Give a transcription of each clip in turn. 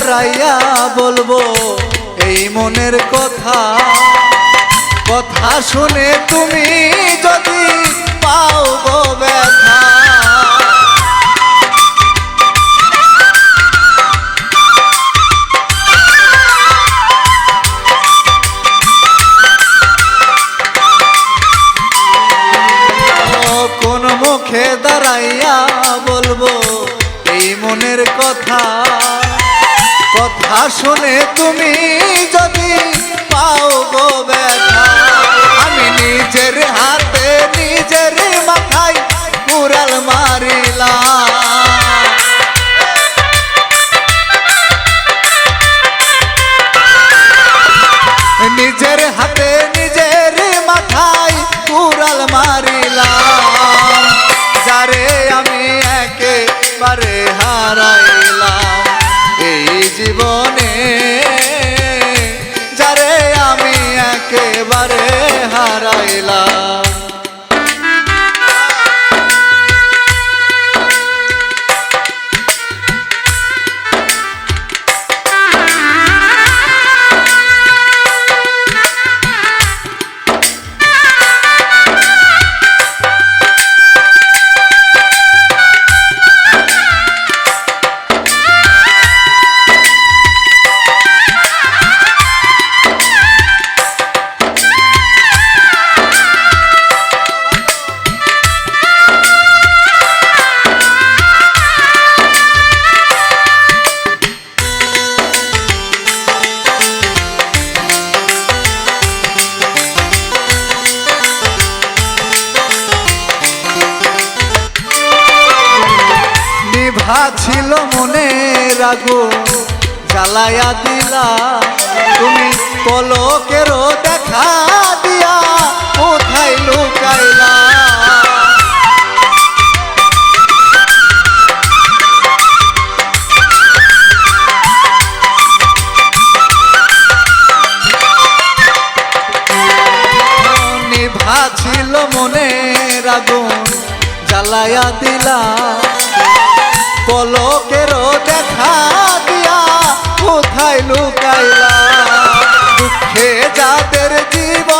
মুখে বলব এই মনের কথা। কথা শুনে তুমি যদি পাও ব্যথা। নিজের হাতে নিজের মাথায় কুড়াল মারিলাম। নিভা ছিল মনের আগুন জ্বালায়া দিলা। তুমি পলকেরও দেখা দিয়া কোথায় লুকাইলা? ছিল মনের আগুন জ্বালায়া দিলা। পলকেরও দেখা দিয়া কোথায় লুকাইলা? দুঃখে যাদের জীবন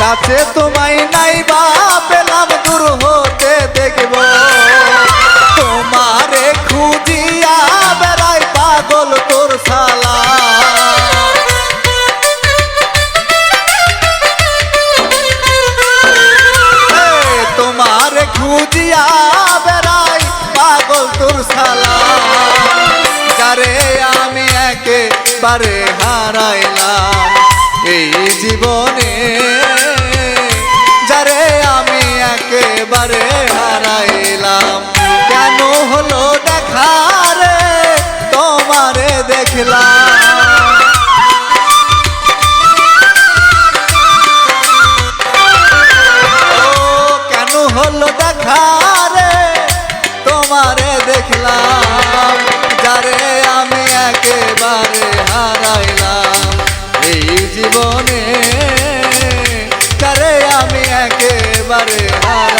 কাছে তোমায় নাই বা পেলাম দূর হতে দেখব। তোমারে খুঁজিয়া বেড়াই পাগল তোর সালা তোমার খুঁজিয়া বেড়াই পাগল তোর সালা যারে আমি একেবারে হারাইলাম, এই জীবনে একেবারে হারাইলাম